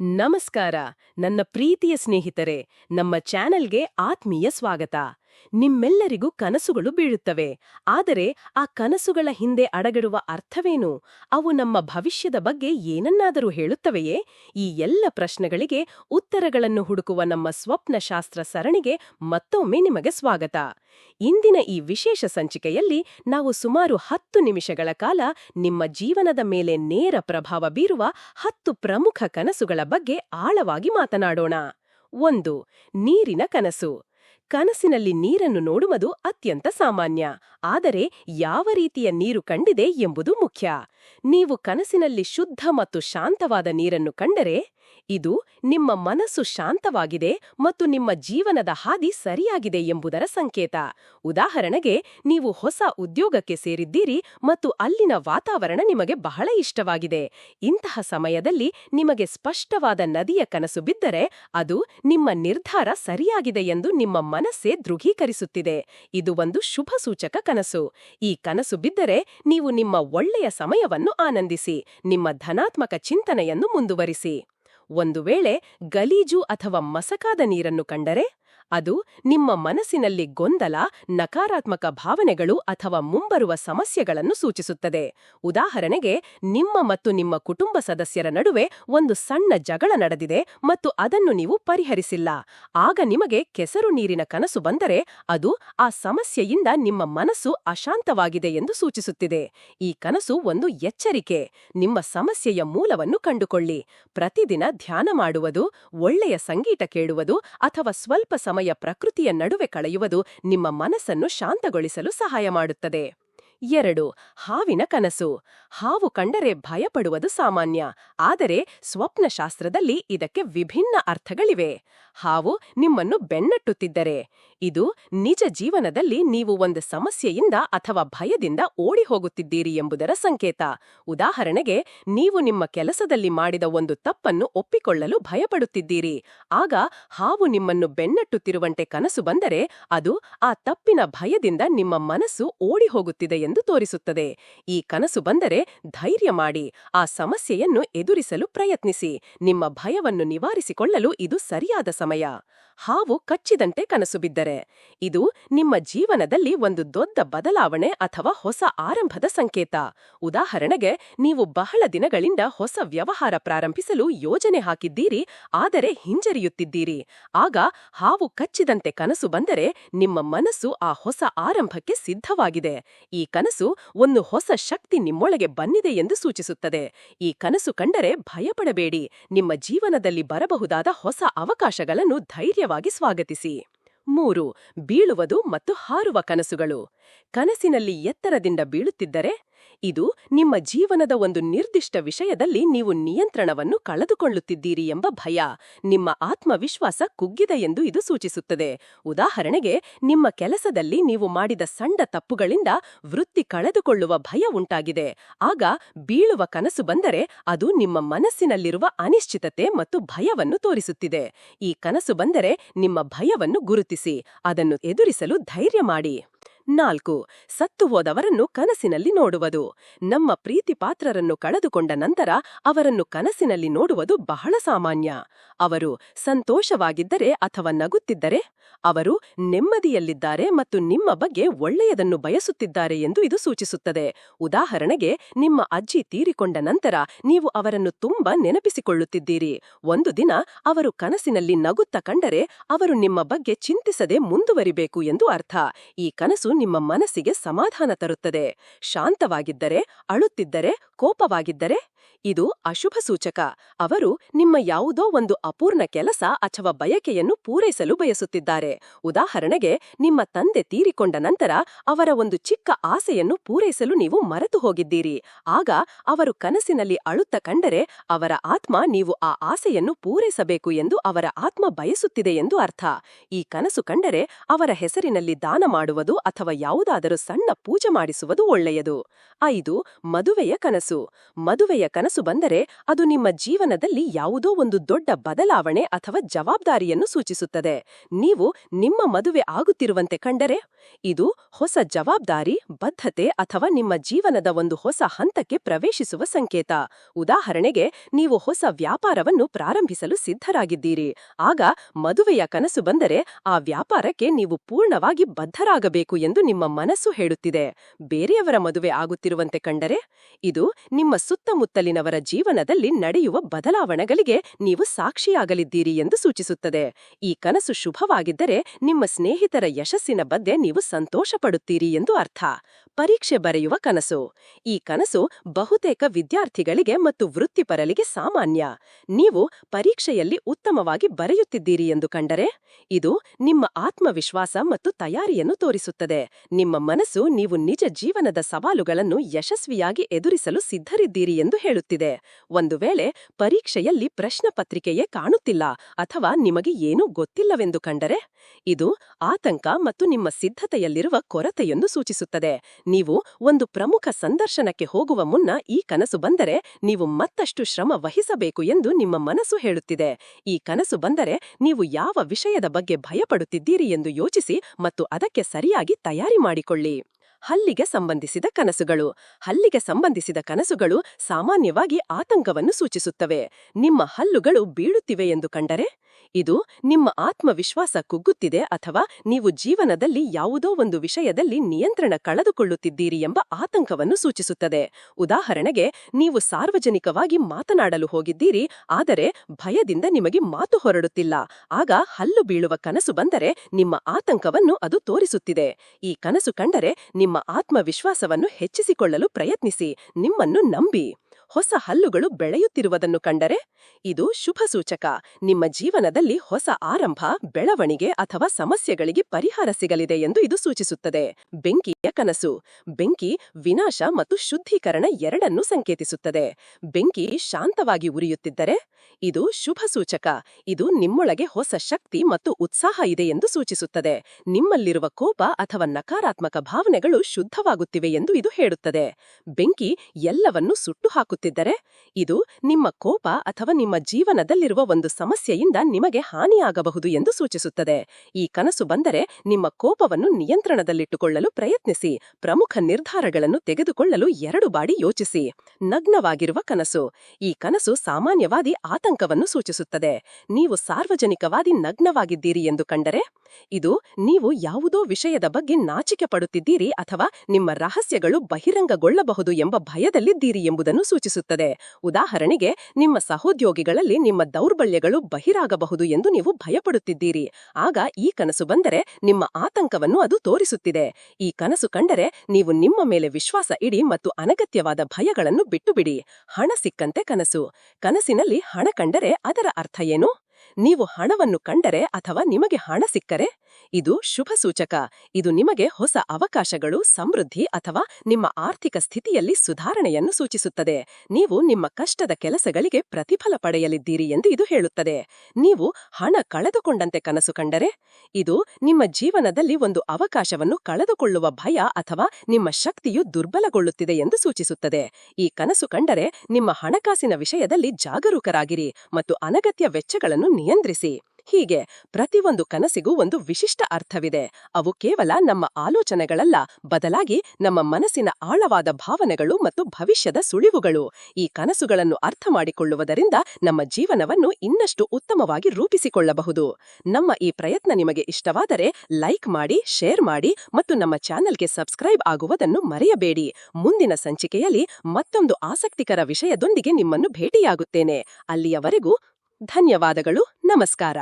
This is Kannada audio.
ನಮಸ್ಕಾರ ನನ್ನ ಪ್ರೀತಿಯ ಸ್ನೇಹಿತರೆ ನಮ್ಮ ಚಾನೆಲ್ಗೆ ಆತ್ಮೀಯ ಸ್ವಾಗತ. ನಿಮ್ಮೆಲ್ಲರಿಗೂ ಕನಸುಗಳು ಬೀಳುತ್ತವೆ. ಆದರೆ ಆ ಕನಸುಗಳ ಹಿಂದೆ ಅಡಗಿರುವ ಅರ್ಥವೇನು? ಅವು ನಮ್ಮ ಭವಿಷ್ಯದ ಬಗ್ಗೆ ಏನನ್ನಾದರೂ ಹೇಳುತ್ತವೆಯೇ? ಈ ಎಲ್ಲ ಪ್ರಶ್ನೆಗಳಿಗೆ ಉತ್ತರಗಳನ್ನು ಹುಡುಕುವ ನಮ್ಮ ಸ್ವಪ್ನಶಾಸ್ತ್ರ ಸರಣಿಗೆ ಮತ್ತೊಮ್ಮೆ ನಿಮಗೆ ಸ್ವಾಗತ. ಇಂದಿನ ಈ ವಿಶೇಷ ಸಂಚಿಕೆಯಲ್ಲಿ ನಾವು ಸುಮಾರು ಹತ್ತು ನಿಮಿಷಗಳ ಕಾಲ ನಿಮ್ಮ ಜೀವನದ ಮೇಲೆ ನೇರ ಪ್ರಭಾವ ಬೀರುವ ಹತ್ತು ಪ್ರಮುಖ ಕನಸುಗಳ ಬಗ್ಗೆ ಆಳವಾಗಿ ಮಾತನಾಡೋಣ. ಒಂದು, ನೀರಿನ ಕನಸು. ಕನಸಿನಲ್ಲಿ ನೀರನ್ನು ನೋಡುವುದು ಅತ್ಯಂತ ಸಾಮಾನ್ಯ. ಆದರೆ ಯಾವ ರೀತಿಯ ನೀರು ಕಂಡಿದೆ ಎಂಬುದು ಮುಖ್ಯ. ನೀವು ಕನಸಿನಲ್ಲಿ ಶುದ್ಧ ಮತ್ತು ಶಾಂತವಾದ ನೀರನ್ನು ಕಂಡರೆ ಇದು ನಿಮ್ಮ ಮನಸ್ಸು ಶಾಂತವಾಗಿದೆ ಮತ್ತು ನಿಮ್ಮ ಜೀವನದ ಹಾದಿ ಸರಿಯಾಗಿದೆ ಎಂಬುದರ ಸಂಕೇತ. ಉದಾಹರಣೆಗೆ, ನೀವು ಹೊಸ ಉದ್ಯೋಗಕ್ಕೆ ಸೇರಿದ್ದೀರಿ ಮತ್ತು ಅಲ್ಲಿನ ವಾತಾವರಣ ನಿಮಗೆ ಬಹಳ ಇಷ್ಟವಾಗಿದೆ. ಇಂತಹ ಸಮಯದಲ್ಲಿ ನಿಮಗೆ ಸ್ಪಷ್ಟವಾದ ನದಿಯ ಕನಸು ಬಿದ್ದರೆ ಅದು ನಿಮ್ಮ ನಿರ್ಧಾರ ಸರಿಯಾಗಿದೆ ಎಂದು ನಿಮ್ಮ ದೃಢೀಕರಿಸುತ್ತಿದೆ. ಇದು ಒಂದು ಶುಭ ಸೂಚಕ ಕನಸು. ಈ ಕನಸು ಬಿದ್ದರೆ ನೀವು ನಿಮ್ಮ ಒಳ್ಳೆಯ ಸಮಯವನ್ನು ಆನಂದಿಸಿ, ನಿಮ್ಮ ಧನಾತ್ಮಕ ಚಿಂತನೆಯನ್ನು ಮುಂದುವರಿಸಿ. ಒಂದು ವೇಳೆ ಗಲೀಜು ಅಥವಾ ಮಸಕಾದ ನೀರನ್ನು ಕಂಡರೆ ಅದು ನಿಮ್ಮ ಮನಸ್ಸಿನಲ್ಲಿ ಗೊಂದಲ, ನಕಾರಾತ್ಮಕ ಭಾವನೆಗಳು ಅಥವಾ ಮುಂಬರುವ ಸಮಸ್ಯೆಗಳನ್ನು ಸೂಚಿಸುತ್ತದೆ. ಉದಾಹರಣೆಗೆ, ನಿಮ್ಮ ಮತ್ತು ನಿಮ್ಮ ಕುಟುಂಬ ಸದಸ್ಯರ ನಡುವೆ ಒಂದು ಸಣ್ಣ ಜಗಳ ನಡೆದಿದೆ ಮತ್ತು ಅದನ್ನು ನೀವು ಪರಿಹರಿಸಿಲ್ಲ. ಆಗ ನಿಮಗೆ ಕೆಸರು ನೀರಿನ ಕನಸು ಬಂದರೆ ಅದು ಆ ಸಮಸ್ಯೆಯಿಂದ ನಿಮ್ಮ ಮನಸ್ಸು ಅಶಾಂತವಾಗಿದೆ ಎಂದು ಸೂಚಿಸುತ್ತಿದೆ. ಈ ಕನಸು ಒಂದು ಎಚ್ಚರಿಕೆ. ನಿಮ್ಮ ಸಮಸ್ಯೆಯ ಮೂಲವನ್ನು ಕಂಡುಕೊಳ್ಳಿ. ಪ್ರತಿದಿನ ಧ್ಯಾನ ಮಾಡುವುದು, ಒಳ್ಳೆಯ ಸಂಗೀತ ಕೇಳುವುದು ಅಥವಾ ಸ್ವಲ್ಪ ಸಮಯ ಪ್ರಕೃತಿಯ ನಡುವೆ ಕಳೆಯುವುದು ನಿಮ್ಮ ಮನಸ್ಸನ್ನು ಶಾಂತಗೊಳಿಸಲು ಸಹಾಯ ಮಾಡುತ್ತದೆ. ಎರಡು, ಹಾವಿನ ಕನಸು. ಹಾವು ಕಂಡರೆ ಭಯಪಡುವುದು ಸಾಮಾನ್ಯ. ಆದರೆ ಸ್ವಪ್ನಶಾಸ್ತ್ರದಲ್ಲಿ ಇದಕ್ಕೆ ವಿಭಿನ್ನ ಅರ್ಥಗಳಿವೆ. ಹಾವು ನಿಮ್ಮನ್ನು ಬೆನ್ನಟ್ಟುತ್ತಿದ್ದರೆ. ಇದು ನಿಜ ಜೀವನದಲ್ಲಿ ನೀವು ಒಂದು ಸಮಸ್ಯೆಯಿಂದ ಅಥವಾ ಭಯದಿಂದ ಓಡಿ ಹೋಗುತ್ತಿದ್ದೀರಿ ಎಂಬುದರ ಸಂಕೇತ. ಉದಾಹರಣೆಗೆ, ನೀವು ನಿಮ್ಮ ಕೆಲಸದಲ್ಲಿ ಮಾಡಿದ ಒಂದು ತಪ್ಪನ್ನು ಒಪ್ಪಿಕೊಳ್ಳಲು ಭಯಪಡುತ್ತಿದ್ದೀರಿ. ಆಗ ಹಾವು ನಿಮ್ಮನ್ನು ಬೆನ್ನಟ್ಟುತ್ತಿರುವಂತೆ ಕನಸು ಬಂದರೆ ಅದು ಆ ತಪ್ಪಿನ ಭಯದಿಂದ ನಿಮ್ಮ ಮನಸ್ಸು ಓಡಿ ಹೋಗುತ್ತಿದೆ ಎಂದು ತೋರಿಸುತ್ತದೆ. ಈ ಕನಸು ಬಂದರೆ ಧೈರ್ಯ ಮಾಡಿ, ಆ ಸಮಸ್ಯೆಯನ್ನು ಎದುರಿಸಲು ಪ್ರಯತ್ನಿಸಿ, ನಿಮ್ಮ ಭಯವನ್ನು ನಿವಾರಿಸಿಕೊಳ್ಳಲು ಇದು ಸರಿಯಾದ ಸಮಯ. ಹಾವು ಕಚ್ಚಿದಂತೆ ಕನಸು ಬಿದ್ದರೆ, ಇದು ನಿಮ್ಮ ಜೀವನದಲ್ಲಿ ಒಂದು ದೊಡ್ಡ ಬದಲಾವಣೆ ಅಥವಾ ಹೊಸ ಆರಂಭದ ಸಂಕೇತ. ಉದಾಹರಣೆಗೆ, ನೀವು ಬಹಳ ದಿನಗಳಿಂದ ಹೊಸ ವ್ಯವಹಾರ ಪ್ರಾರಂಭಿಸಲು ಯೋಜನೆ ಹಾಕಿದ್ದೀರಿ, ಆದರೆ ಹಿಂಜರಿಯುತ್ತಿದ್ದೀರಿ. ಆಗ ಹಾವು ಕಚ್ಚಿದಂತೆ ಕನಸು ಬಂದರೆ ನಿಮ್ಮ ಮನಸ್ಸು ಆ ಹೊಸ ಆರಂಭಕ್ಕೆ ಸಿದ್ಧವಾಗಿದೆ. ಈ ಕನಸು ಒಂದು ಹೊಸ ಶಕ್ತಿ ನಿಮ್ಮೊಳಗೆ ಬಂದಿದೆ ಎಂದು ಸೂಚಿಸುತ್ತದೆ. ಈ ಕನಸು ಕಂಡರೆ ಭಯಪಡಬೇಡಿ. ನಿಮ್ಮ ಜೀವನದಲ್ಲಿ ಬರಬಹುದಾದ ಹೊಸ ಅವಕಾಶಗಳನ್ನು ಧೈರ್ಯವಾಗಿ ಸ್ವಾಗತಿಸಿ. ಮೂರು, ಬೀಳುವುದು ಮತ್ತು ಹಾರುವ ಕನಸುಗಳು. ಕನಸಿನಲ್ಲಿ ಎತ್ತರದಿಂದ ಬೀಳುತ್ತಿದ್ದರೆ ಇದು ನಿಮ್ಮ ಜೀವನದ ಒಂದು ನಿರ್ದಿಷ್ಟ ವಿಷಯದಲ್ಲಿ ನೀವು ನಿಯಂತ್ರಣವನ್ನು ಕಳೆದುಕೊಳ್ಳುತ್ತಿದ್ದೀರಿ ಎಂಬ ಭಯ. ನಿಮ್ಮ ಆತ್ಮವಿಶ್ವಾಸ ಕುಗ್ಗಿದೆ ಎಂದು ಇದು ಸೂಚಿಸುತ್ತದೆ. ಉದಾಹರಣೆಗೆ, ನಿಮ್ಮ ಕೆಲಸದಲ್ಲಿ ನೀವು ಮಾಡಿದ ಸಣ್ಣ ತಪ್ಪುಗಳಿಂದ ವೃತ್ತಿ ಕಳೆದುಕೊಳ್ಳುವ ಭಯ ಉಂಟಾಗಿದೆ. ಆಗ ಬೀಳುವ ಕನಸು ಬಂದರೆ ಅದು ನಿಮ್ಮ ಮನಸ್ಸಿನಲ್ಲಿರುವ ಅನಿಶ್ಚಿತತೆ ಮತ್ತು ಭಯವನ್ನು ತೋರಿಸುತ್ತಿದೆ. ಈ ಕನಸು ಬಂದರೆ ನಿಮ್ಮ ಭಯವನ್ನು ಗುರುತಿಸಿ, ಅದನ್ನು ಎದುರಿಸಲು ಧೈರ್ಯ ಮಾಡಿ. ನಾಲ್ಕು, ಸತ್ತು ಹೋದವರನ್ನು ಕನಸಿನಲ್ಲಿ ನೋಡುವುದು. ನಮ್ಮ ಪ್ರೀತಿಪಾತ್ರರನ್ನು ಕಳೆದುಕೊಂಡ ನಂತರ ಅವರನ್ನು ಕನಸಿನಲ್ಲಿ ನೋಡುವುದು ಬಹಳ ಸಾಮಾನ್ಯ. ಅವರು ಸಂತೋಷವಾಗಿದ್ದರೆ ಅಥವಾ ನಗುತ್ತಿದ್ದರೆ? ಅವರು ನೆಮ್ಮದಿಯಲ್ಲಿದ್ದಾರೆ ಮತ್ತು ನಿಮ್ಮ ಬಗ್ಗೆ ಒಳ್ಳೆಯದನ್ನು ಬಯಸುತ್ತಿದ್ದಾರೆ ಎಂದು ಇದು ಸೂಚಿಸುತ್ತದೆ. ಉದಾಹರಣೆಗೆ, ನಿಮ್ಮ ಅಜ್ಜಿ ತೀರಿಕೊಂಡ ನಂತರ ನೀವು ಅವರನ್ನು ತುಂಬಾ ನೆನಪಿಸಿಕೊಳ್ಳುತ್ತಿದ್ದೀರಿ. ಒಂದು ದಿನ ಅವರು ಕನಸಿನಲ್ಲಿ ನಗುತ್ತ ಕಂಡರೆ ಅವರು ನಿಮ್ಮ ಬಗ್ಗೆ ಚಿಂತಿಸದೆ ಮುಂದುವರಿಬೇಕು ಎಂದು ಅರ್ಥ. ಈ ಕನಸು ನಿಮ್ಮ ಮನಸ್ಸಿಗೆ ಸಮಾಧಾನ ತರುತ್ತದೆ. ಶಾಂತವಾಗಿದ್ದರೆ ಅಳುತ್ತಿದ್ದರೆ ಕೋಪವಾಗಿದ್ದರೆ ಇದು ಅಶುಭ ಸೂಚಕ. ಅವರು ನಿಮ್ಮ ಯಾವುದೋ ಒಂದು ಅಪೂರ್ಣ ಕೆಲಸ ಅಥವಾ ಬಯಕೆಯನ್ನು ಪೂರೈಸಲು ಬಯಸುತ್ತಿದ್ದಾರೆ. ಉದಾಹರಣೆಗೆ, ನಿಮ್ಮ ತಂದೆ ತೀರಿಕೊಂಡ ನಂತರ ಅವರ ಒಂದು ಚಿಕ್ಕ ಆಸೆಯನ್ನು ಪೂರೈಸಲು ನೀವು ಮರೆತು ಹೋಗಿದ್ದೀರಿ. ಆಗ ಅವರು ಕನಸಿನಲ್ಲಿ ಅಳುತ್ತ ಕಂಡರೆ ಅವರ ಆತ್ಮ ನೀವು ಆ ಆಸೆಯನ್ನು ಪೂರೈಸಬೇಕು ಎಂದು ಅವರ ಆತ್ಮ ಬಯಸುತ್ತಿದೆ ಎಂದು ಅರ್ಥ. ಈ ಕನಸು ಕಂಡರೆ ಅವರ ಹೆಸರಿನಲ್ಲಿ ದಾನ ಮಾಡುವುದು ಅಥವಾ ಯಾವುದಾದರೂ ಸಣ್ಣ ಪೂಜೆ ಮಾಡಿಸುವುದು ಒಳ್ಳೆಯದು. ಐದು, ಮದುವೆಯ ಕನಸು. ಮದುವೆಯ ಕನಸು ಬಂದರೆ ಅದು ನಿಮ್ಮ ಜೀವನದಲ್ಲಿ ಯಾವುದೋ ಒಂದು ದೊಡ್ಡ ಬದಲಾವಣೆ ಅಥವಾ ಜವಾಬ್ದಾರಿಯನ್ನು ಸೂಚಿಸುತ್ತದೆ. ನೀವು ನಿಮ್ಮ ಮದುವೆ ಆಗುತ್ತಿರುವಂತೆ ಕಂಡರೆ ಇದು ಹೊಸ ಜವಾಬ್ದಾರಿ, ಬದ್ಧತೆ ಅಥವಾ ನಿಮ್ಮ ಜೀವನದ ಒಂದು ಹೊಸ ಹಂತಕ್ಕೆ ಪ್ರವೇಶಿಸುವ ಸಂಕೇತ. ಉದಾಹರಣೆಗೆ, ನೀವು ಹೊಸ ವ್ಯಾಪಾರವನ್ನು ಪ್ರಾರಂಭಿಸಲು ಸಿದ್ಧರಾಗಿದ್ದೀರಿ. ಆಗ ಮದುವೆಯ ಕನಸು ಬಂದರೆ ಆ ವ್ಯಾಪಾರಕ್ಕೆ ನೀವು ಪೂರ್ಣವಾಗಿ ಬದ್ಧರಾಗಬೇಕು ಎಂದು ನಿಮ್ಮ ಮನಸ್ಸು ಹೇಳುತ್ತಿದೆ. ಬೇರೆಯವರ ಮದುವೆ ಆಗುತ್ತಿರುವಂತೆ ಕಂಡರೆ ಇದು ನಿಮ್ಮ ಸುತ್ತಮುತ್ತಲಿನವರ ಜೀವನದಲ್ಲಿ ನಡೆಯುವ ಬದಲಾವಣೆಗಳಿಗೆ ನೀವು ಸಾಕ್ಷಿಯಾಗಲಿದ್ದೀರಿ ಎಂದು ಸೂಚಿಸುತ್ತದೆ. ಈ ಕನಸು ಶುಭವಾಗಿದ್ದರೆ ನಿಮ್ಮ ಸ್ನೇಹಿತರ ಯಶಸ್ಸಿನ ಬಗ್ಗೆ ನೀವು ಸಂತೋಷಪಡುತ್ತೀರಿ ಎಂದು ಅರ್ಥ. ಪರೀಕ್ಷೆ ಬರೆಯುವ ಕನಸು. ಈ ಕನಸು ಬಹುತೇಕ ವಿದ್ಯಾರ್ಥಿಗಳಿಗೆ ಮತ್ತು ವೃತ್ತಿಪರರಿಗೆ ಸಾಮಾನ್ಯ. ನೀವು ಪರೀಕ್ಷೆಯಲ್ಲಿ ಉತ್ತಮವಾಗಿ ಬರೆಯುತ್ತಿದ್ದೀರಿ ಎಂದು ಕಂಡರೆ, ಇದು ನಿಮ್ಮ ಆತ್ಮವಿಶ್ವಾಸ ಮತ್ತು ತಯಾರಿಯನ್ನು ತೋರಿಸುತ್ತದೆ. ನಿಮ್ಮ ಮನಸ್ಸು ನೀವು ನಿಜ ಜೀವನದ ಸವಾಲುಗಳನ್ನು ಯಶಸ್ವಿಯಾಗಿ ಎದುರಿಸಲು ಸಿದ್ಧರಿದ್ದೀರಿ ಎಂದು ಹೇಳುತ್ತಿದೆ. ಒಂದು ವೇಳೆ ಪರೀಕ್ಷೆಯಲ್ಲಿ ಪ್ರಶ್ನೆ ಪತ್ರಿಕೆಯೇ ಕಾಣುತ್ತಿಲ್ಲ ಅಥವಾ ನಿಮಗೆ ಏನೂ ಗೊತ್ತಿಲ್ಲವೆಂದು ಕಂಡರೆ, ಇದು ಆತಂಕ ಮತ್ತು ನಿಮ್ಮ ಸಿದ್ಧತೆಯಲ್ಲಿರುವ ಕೊರತೆಯನ್ನು ಸೂಚಿಸುತ್ತದೆ. ನೀವು ಒಂದು ಪ್ರಮುಖ ಸಂದರ್ಶನಕ್ಕೆ ಹೋಗುವ ಮುನ್ನ ಈ ಕನಸು ಬಂದರೆ ನೀವು ಮತ್ತಷ್ಟು ಶ್ರಮ ವಹಿಸಬೇಕು ಎಂದು ನಿಮ್ಮ ಮನಸ್ಸು ಹೇಳುತ್ತಿದೆ. ಈ ಕನಸು ಬಂದರೆ ನೀವು ಯಾವ ವಿಷಯದ ಬಗ್ಗೆ ಭಯಪಡುತ್ತಿದ್ದೀರಿ ಎಂದು ಯೋಚಿಸಿ ಮತ್ತು ಅದಕ್ಕೆ ಸರಿಯಾಗಿ ತಯಾರಿ ಮಾಡಿಕೊಳ್ಳಿ. ಹಲ್ಲಿಗೆ ಸಂಬಂಧಿಸಿದ ಕನಸುಗಳು. ಹಲ್ಲಿಗೆ ಸಂಬಂಧಿಸಿದ ಕನಸುಗಳು ಸಾಮಾನ್ಯವಾಗಿ ಆತಂಕವನ್ನು ಸೂಚಿಸುತ್ತವೆ. ನಿಮ್ಮ ಹಲ್ಲುಗಳು ಬೀಳುತ್ತಿವೆ ಎಂದು ಕಂಡರೆ, ಇದು ನಿಮ್ಮ ಆತ್ಮವಿಶ್ವಾಸ ಕುಗ್ಗುತ್ತಿದೆ ಅಥವಾ ನೀವು ಜೀವನದಲ್ಲಿ ಯಾವುದೋ ಒಂದು ವಿಷಯದಲ್ಲಿ ನಿಯಂತ್ರಣ ಕಳೆದುಕೊಳ್ಳುತ್ತಿದ್ದೀರಿ ಎಂಬ ಆತಂಕವನ್ನು ಸೂಚಿಸುತ್ತದೆ. ಉದಾಹರಣೆಗೆ, ನೀವು ಸಾರ್ವಜನಿಕವಾಗಿ ಮಾತನಾಡಲು ಹೋಗಿದ್ದೀರಿ, ಆದರೆ ಭಯದಿಂದ ನಿಮಗೆ ಮಾತು ಹೊರಡುತ್ತಿಲ್ಲ. ಆಗ ಹಲ್ಲು ಬೀಳುವ ಕನಸು ಬಂದರೆ ನಿಮ್ಮ ಆತಂಕವನ್ನು ಅದು ತೋರಿಸುತ್ತಿದೆ. ಈ ಕನಸು ಕಂಡರೆ ನಿಮ್ಮ ಆತ್ಮವಿಶ್ವಾಸವನ್ನು ಹೆಚ್ಚಿಸಿಕೊಳ್ಳಲು ಪ್ರಯತ್ನಿಸಿ ನಿಮ್ಮನ್ನು ನಂಬಿ. ಹೊಸ ಹಲ್ಲುಗಳು ಬೆಳೆಯುತ್ತಿರುವುದನ್ನು ಕಂಡರೆ ಇದು ಶುಭ ಸೂಚಕ. ನಿಮ್ಮ ಜೀವನದಲ್ಲಿ ಹೊಸ ಆರಂಭ, ಬೆಳವಣಿಗೆ ಅಥವಾ ಸಮಸ್ಯೆಗಳಿಗೆ ಪರಿಹಾರ ಸಿಗಲಿದೆ ಎಂದು ಇದು ಸೂಚಿಸುತ್ತದೆ. ಬೆಂಕಿಯ ಕನಸು. ಬೆಂಕಿ ವಿನಾಶ ಮತ್ತು ಶುದ್ಧೀಕರಣ ಎರಡನ್ನೂ ಸಂಕೇತಿಸುತ್ತದೆ. ಬೆಂಕಿ ಶಾಂತವಾಗಿ ಉರಿಯುತ್ತಿದ್ದರೆ ಇದು ಶುಭ ಸೂಚಕ. ಇದು ನಿಮ್ಮೊಳಗೆ ಹೊಸ ಶಕ್ತಿ ಮತ್ತು ಉತ್ಸಾಹ ಇದೆ ಎಂದು ಸೂಚಿಸುತ್ತದೆ. ನಿಮ್ಮಲ್ಲಿರುವ ಕೋಪ ಅಥವಾ ನಕಾರಾತ್ಮಕ ಭಾವನೆಗಳು ಶುದ್ಧವಾಗುತ್ತಿವೆ ಎಂದು ಇದು ಹೇಳುತ್ತದೆ. ಬೆಂಕಿ ಎಲ್ಲವನ್ನೂ ಸುಟ್ಟು ಹಾಕುತ್ತಿದ್ದರೆ ಇದು ನಿಮ್ಮ ಕೋಪ ಅಥವಾ ನಿಮ್ಮ ಜೀವನದಲ್ಲಿರುವ ಒಂದು ಸಮಸ್ಯೆಯಿಂದ ನಿಮಗೆ ಹಾನಿಯಾಗಬಹುದು ಎಂದು ಸೂಚಿಸುತ್ತದೆ. ಈ ಕನಸು ಬಂದರೆ ನಿಮ್ಮ ಕೋಪವನ್ನು ನಿಯಂತ್ರಣದಲ್ಲಿಟ್ಟುಕೊಳ್ಳಲು ಪ್ರಯತ್ನಿಸಿ, ಪ್ರಮುಖ ನಿರ್ಧಾರಗಳನ್ನು ತೆಗೆದುಕೊಳ್ಳಲು ಎರಡು ಬಾಡಿ ಯೋಚಿಸಿ. ನಗ್ನವಾಗಿರುವ ಕನಸು. ಈ ಕನಸು ಸಾಮಾನ್ಯವಾದಿ ಆತಂಕವನ್ನು ಸೂಚಿಸುತ್ತದೆ. ನೀವು ಸಾರ್ವಜನಿಕವಾಗಿ ನಗ್ನವಾಗಿದ್ದೀರಿ ಎಂದು ಕಂಡರೆ, ಇದು ನೀವು ಯಾವುದೋ ವಿಷಯದ ಬಗ್ಗೆ ನಾಚಿಕೆ ಪಡುತ್ತಿದ್ದೀರಿ ಅಥವಾ ನಿಮ್ಮ ರಹಸ್ಯಗಳು ಬಹಿರಂಗಗೊಳ್ಳಬಹುದು ಎಂಬ ಭಯದಲ್ಲಿದ್ದೀರಿ ಎಂಬುದನ್ನು ಸೂಚಿಸುತ್ತದೆ ಉದಾಹರಣೆಗೆ, ನಿಮ್ಮ ಸಹೋದ್ಯೋಗಿಗಳಲ್ಲಿ ನಿಮ್ಮ ದೌರ್ಬಲ್ಯಗಳು ಬಹಿರಾಗಬಹುದು ಎಂದು ನೀವು ಭಯಪಡುತ್ತಿದ್ದೀರಿ. ಆಗ ಈ ಕನಸು ಬಂದರೆ ನಿಮ್ಮ ಆತಂಕವನ್ನು ಅದು ತೋರಿಸುತ್ತಿದೆ. ಈ ಕನಸು ಕಂಡರೆ ನೀವು ನಿಮ್ಮ ಮೇಲೆ ವಿಶ್ವಾಸ ಇಡಿ ಮತ್ತು ಅನಗತ್ಯವಾದ ಭಯಗಳನ್ನು ಬಿಟ್ಟುಬಿಡಿ. ಹಣ ಸಿಕ್ಕಂತೆ ಕನಸು. ಕನಸಿನಲ್ಲಿ ಹಣ ಕಂಡರೆ ಅದರ ಅರ್ಥ ಏನು? ನೀವು ಹಣವನ್ನು ಕಂಡರೆ ಅಥವಾ ನಿಮಗೆ ಹಣ ಸಿಕ್ಕರೆ, ಇದು ಶುಭ ಸೂಚಕ. ಇದು ನಿಮಗೆ ಹೊಸ ಅವಕಾಶಗಳು, ಸಮೃದ್ಧಿ ಅಥವಾ ನಿಮ್ಮ ಆರ್ಥಿಕ ಸ್ಥಿತಿಯಲ್ಲಿ ಸುಧಾರಣೆಯನ್ನು ಸೂಚಿಸುತ್ತದೆ. ನೀವು ನಿಮ್ಮ ಕಷ್ಟದ ಕೆಲಸಗಳಿಗೆ ಪ್ರತಿಫಲ ಪಡೆಯಲಿದ್ದೀರಿ ಎಂದು ಇದು ಹೇಳುತ್ತದೆ. ನೀವು ಹಣ ಕಳೆದುಕೊಂಡಂತೆ ಕನಸು ಕಂಡರೆ, ಇದು ನಿಮ್ಮ ಜೀವನದಲ್ಲಿ ಒಂದು ಅವಕಾಶವನ್ನು ಕಳೆದುಕೊಳ್ಳುವ ಭಯ ಅಥವಾ ನಿಮ್ಮ ಶಕ್ತಿಯು ದುರ್ಬಲಗೊಳ್ಳುತ್ತಿದೆ ಎಂದು ಸೂಚಿಸುತ್ತದೆ. ಈ ಕನಸು ಕಂಡರೆ ನಿಮ್ಮ ಹಣಕಾಸಿನ ವಿಷಯದಲ್ಲಿ ಜಾಗರೂಕರಾಗಿರಿ ಮತ್ತು ಅನಗತ್ಯ ವೆಚ್ಚಗಳನ್ನು ನಿಯಂತ್ರಿಸಿ. ಹೀಗೆ ಪ್ರತಿಯೊಂದು ಕನಸಿಗೂ ಒಂದು ವಿಶಿಷ್ಟ ಅರ್ಥವಿದೆ. ಅವು ಕೇವಲ ನಮ್ಮ ಆಲೋಚನೆಗಳಲ್ಲ, ಬದಲಾಗಿ ನಮ್ಮ ಮನಸ್ಸಿನ ಆಳವಾದ ಭಾವನೆಗಳು ಮತ್ತು ಭವಿಷ್ಯದ ಸುಳಿವುಗಳು. ಈ ಕನಸುಗಳನ್ನು ಅರ್ಥ ಮಾಡಿಕೊಳ್ಳುವುದರಿಂದ ನಮ್ಮ ಜೀವನವನ್ನು ಇನ್ನಷ್ಟು ಉತ್ತಮವಾಗಿ ರೂಪಿಸಿಕೊಳ್ಳಬಹುದು. ನಮ್ಮ ಈ ಪ್ರಯತ್ನ ನಿಮಗೆ ಇಷ್ಟವಾದರೆ ಲೈಕ್ ಮಾಡಿ, ಶೇರ್ ಮಾಡಿ ಮತ್ತು ನಮ್ಮ ಚಾನೆಲ್ಗೆ ಸಬ್ಸ್ಕ್ರೈಬ್ ಆಗುವುದನ್ನು ಮರೆಯಬೇಡಿ. ಮುಂದಿನ ಸಂಚಿಕೆಯಲ್ಲಿ ಮತ್ತೊಂದು ಆಸಕ್ತಿಕರ ವಿಷಯದೊಂದಿಗೆ ನಿಮ್ಮನ್ನು ಭೇಟಿಯಾಗುತ್ತೇನೆ. ಅಲ್ಲಿಯವರೆಗೂ ಧನ್ಯವಾದಗಳು ನಮಸ್ಕಾರ.